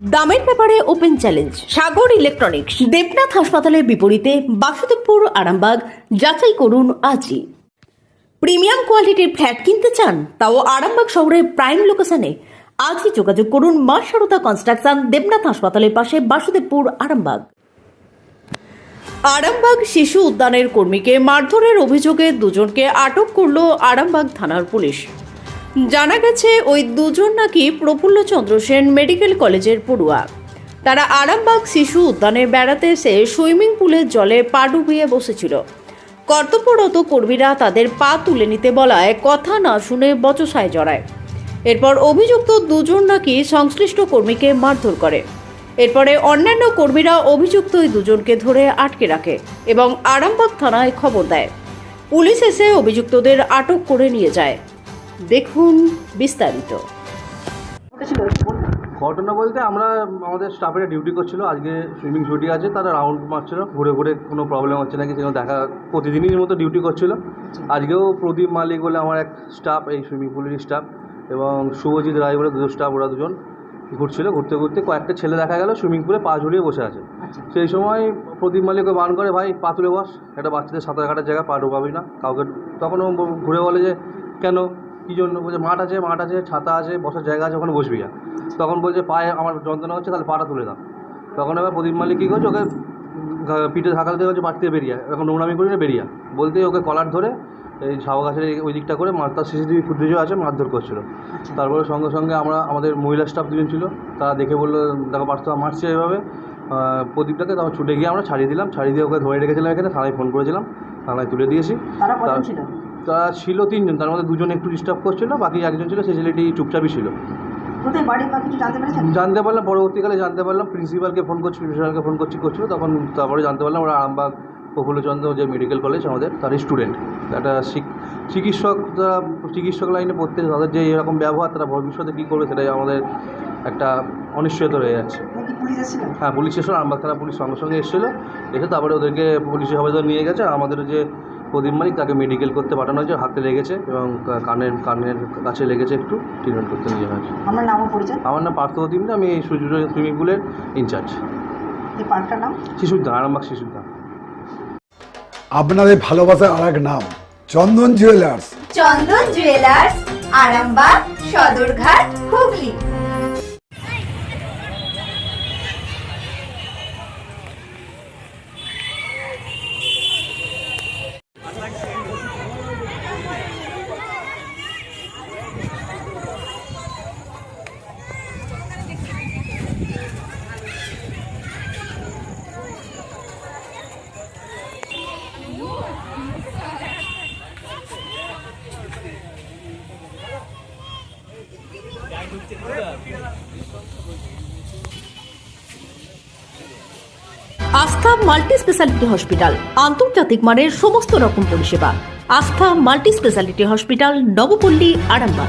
দামের ব্যাপারে open challenge, Sagar electronics, Debnath হাসপাতালের বিপরীতে বাসুদেবপুর, আরামবাগ, যাচাই করুন আজই। প্রিমিয়াম কোয়ালিটির ফ্ল্যাট কিনতে চান, তাও আরামবাগ শহরের প্রাইম লোকেশনে। আজই যোগাযোগ করুন মা সারদা কনস্ট্রাকশন, দেবনাথ হাসপাতালের পাশে বাসুদেবপুর, আরামবাগ। আরামবাগ শিশু উদ্যানের কর্মীকে মারধরের অভিযোগে দুজনকে আটক করল আরামবাগ থানার পুলিশ। জানা গেছে, ওই দুজন নাকি প্রফুল্লচন্দ্র সেন মেডিকেল কলেজের পড়ুয়া। তারা আরামবাগ শিশু উদ্যানে বেড়াতে এসে সুইমিং পুলের জলে পা ডুবিয়ে বসেছিল। কর্তব্যরত কর্মীরা তাদের পা তুলে নিতে বলায় কথা না শুনে বচসায় জড়ায়। এরপর অভিযুক্ত দুজন নাকি সংশ্লিষ্ট কর্মীকে মারধর করে। এরপরে অন্যান্য কর্মীরা অভিযুক্ত ওই দুজনকে ধরে আটকে রাখে এবং আরামবাগ থানায় খবর দেয়। পুলিশ এসে অভিযুক্তদের আটক করে নিয়ে যায়। দেখুন বিস্তারিত। ঘটনা বলতে আমরা আমাদের স্টাফেরা ডিউটি করছিল আজকে সুইমিং ছুটি আছে তারা রাউন্ড মারছিল ঘুরে ঘুরে কোনো প্রবলেম হচ্ছে নাকি সেখানে দেখা প্রতিদিনই মতো ডিউটি করছিল। আজকেও প্রদীপ মালিক বলে আমার এক স্টাফ এই সুইমিং পুলেরই স্টাফ এবং শুভজিৎ রায় বলে দুজন স্টাফ ওরা দুজন ঘুরছিল ঘুরতে ঘুরতে কয়েকটা ছেলে দেখা গেল সুইমিং পুলে পা ঝুলিয়ে বসে আছে। সেই সময় প্রদীপ মালিককে বান করে ভাই পা তুলে বস একটা বাচ্চাদের সাঁতার কাটার জায়গা পা ঢোকাবি না। কাউকে তখন ঘুরে বলে যে কেন? কী জন্য? বলছে মাঠ আছে মাঠ আছে ছাতা আছে বসার জায়গা আছে ওখানে বসবি না তখন বলছে পায়ে আমার যন্ত্রণা হচ্ছে তাহলে পাটা তুলে দাও। তখন এবার প্রদীপ মালিক কী করছে ওকে পিঠে ধাকাল দিয়ে হচ্ছে বাড়তে বেরিয়ে এখন নোংরামি করি না বেরিয়ে বলতেই ওকে কলার ধরে এই ছাওয়া গাছের ওই দিকটা করে মার তার সিসিটিভি ফুটেজও আছে মারধর করছিল। তারপরে সঙ্গে সঙ্গে আমরা আমাদের মহিলা স্টাফ দুজন ছিল তারা দেখে বলল দেখো পার্থ মারছে এভাবে। প্রদীপটাকে তখন ছুটে গিয়ে আমরা ছাড়িয়ে দিলাম ছাড়িয়ে দিয়ে ওকে ধরে রেখেছিলাম এখানে থানায় ফোন করেছিলাম থানায় তুলে দিয়েছি। তারা ছিল? তারা ছিল তিনজন তার মধ্যে দুজন একটু ডিস্টার্ব করছিল বাকি একজন ছিল সে ছেলেটি চুপচাপই ছিল। কোথায় বাড়ি বা কিছু জানতে পেরেছেন? জানতে পারলাম পরবর্তীকালে জানতে পারলাম প্রিন্সিপালকে ফোন করছি প্রিন্সিপালকে ফোন করছি করছিল তখন তারপরে জানতে পারলাম ওরা আরামবাগ প্রফুল্লচন্দ্র যে মেডিকেল কলেজ আমাদের তার স্টুডেন্ট একটা চিকিৎসক তারা চিকিৎসক লাইনে পড়তে তাদের যে এরকম ব্যবহার তারা ভবিষ্যতে কী করবে সেটাই আমাদের একটা অনিশ্চয়তা রয়ে যাচ্ছে। নাকি পুলিশ এসেছিল? হ্যাঁ পুলিশ এসে আরামবাগ থানা পুলিশ সঙ্গে সঙ্গে এসেছিল এসে তারপরে ওদেরকে পুলিশে হাফাজত নিয়ে গেছে আমাদের যে প্রদীপ মালিক তাকে মেডিকেল করতে পাঠানো হয়েছে হাতে লেগেছে এবং কানের কানের কাছে লেগেছে একটু ট্রিটমেন্ট করতে নিয়ে হয়েছে আমার নামও পরিচয়? আমার নাম পার্থপ্রতিম আমি এই সূর্য সুইমিং পুলের ইনচার্জ। এই পার্কটার নাম? শিশুদ্ধান আরামবাগ শিশুদ্ধান। আপনাদের ভালোবাসার আর এক নাম Chandan jewellers Chandan jewellers Arambagh Sadarghat Hooghly. Astha multi speciality hospital, আন্তর্জাতিক মানের সমস্ত রকম পরিষেবা। Astha multi speciality hospital, Nabapalli, Arambagh.